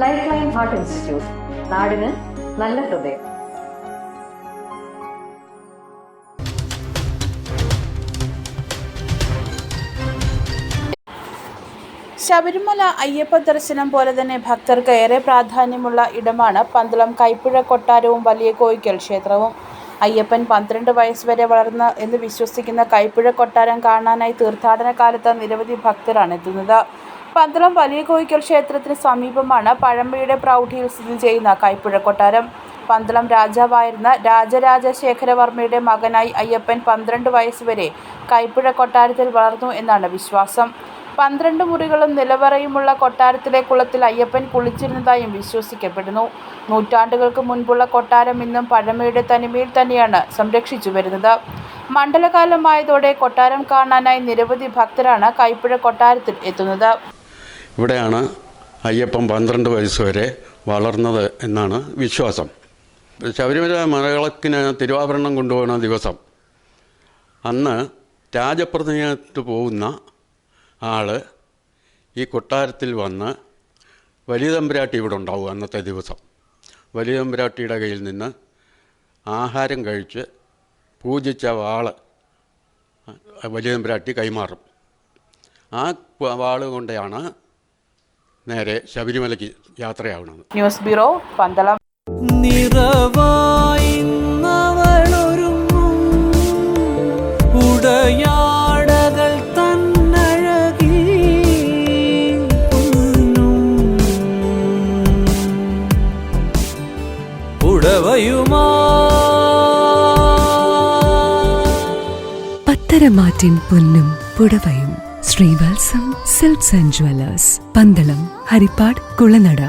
Life line heart institute നാടിന് നല്ല ഹൃദയം. ശബരിമല അയ്യപ്പ ദർശനം പോലെ തന്നെ ഭക്തർക്ക് ഏറെ പ്രാധാന്യമുള്ള ഇടമാണ് പന്തളം കൈപ്പുഴ കൊട്ടാരവും വലിയ കോയിക്കൽ ക്ഷേത്രവും. അയ്യപ്പൻ പന്ത്രണ്ട് വയസ്സ് വരെ വളർന്ന് എന്ന് വിശ്വസിക്കുന്ന കൈപ്പുഴ കൊട്ടാരം കാണാനായി തീർത്ഥാടന കാലത്ത് നിരവധി ഭക്തരാണ് എത്തുന്നത്. പന്തളം വലിയ കോയിക്കൽ ക്ഷേത്രത്തിന് സമീപമാണ് പഴമ്പയുടെ പ്രൗഢിയിൽ സ്ഥിതി ചെയ്യുന്ന കൈപ്പുഴ കൊട്ടാരം പന്തളം രാജാവായിരുന്ന രാജരാജശേഖരവർമ്മയുടെ മകനായി അയ്യപ്പൻ പന്ത്രണ്ട് വയസ്സുവരെ കൈപ്പുഴ കൊട്ടാരത്തിൽ വളർന്നു എന്നാണ് വിശ്വാസം. പന്ത്രണ്ട് മുറികളും നിലവറയുമുള്ള കൊട്ടാരത്തിലെ കുളത്തിൽ അയ്യപ്പൻ കുളിച്ചിരുന്നതായും വിശ്വസിക്കപ്പെടുന്നു. നൂറ്റാണ്ടുകൾക്ക് മുൻപുള്ള കൊട്ടാരം ഇന്നും പഴമയുടെ തനിമയിൽ തന്നെയാണ് സംരക്ഷിച്ചു വരുന്നത്. മണ്ഡലകാലമായതോടെ കൊട്ടാരം കാണാനായി നിരവധി ഭക്തരാണ് കൈപ്പുഴ കൊട്ടാരത്തിൽ എത്തുന്നത്. ഇവിടെയാണ് അയ്യപ്പം പന്ത്രണ്ട് വയസ്സ് വരെ വളർന്നത് എന്നാണ് വിശ്വാസം. ശബരിമല മലകളക്കിന് തിരുവാഭരണം കൊണ്ടുപോകുന്ന ദിവസം അന്ന് രാജപ്രതിനിധിയായിട്ട് പോകുന്ന ആൾ ഈ കൊട്ടാരത്തിൽ വന്ന് വലിയ തമ്പുരാട്ടി ഇവിടെ ഉണ്ടാവും അന്നത്തെ ദിവസം. വലിയ തമ്പുരാട്ടിയുടെ കയ്യിൽ നിന്ന് ആഹാരം കഴിച്ച് പൂജിച്ച വാൾ വലിയ തമ്പുരാട്ടി കൈമാറും. ആ വാൾ കൊണ്ടാണ് നേരെ ശബരിമലയ്ക്ക് യാത്രയാവണം. News bureau Pandalam. നിറവായി ഉടയാടകൾ തന്നഴകി പൊന്നും ഉടവയുമാ. പത്തരമാറ്റിൻ പൊന്നും പുടവയും Srivatsam silks and jewellers Pandalam Harippad Kulanada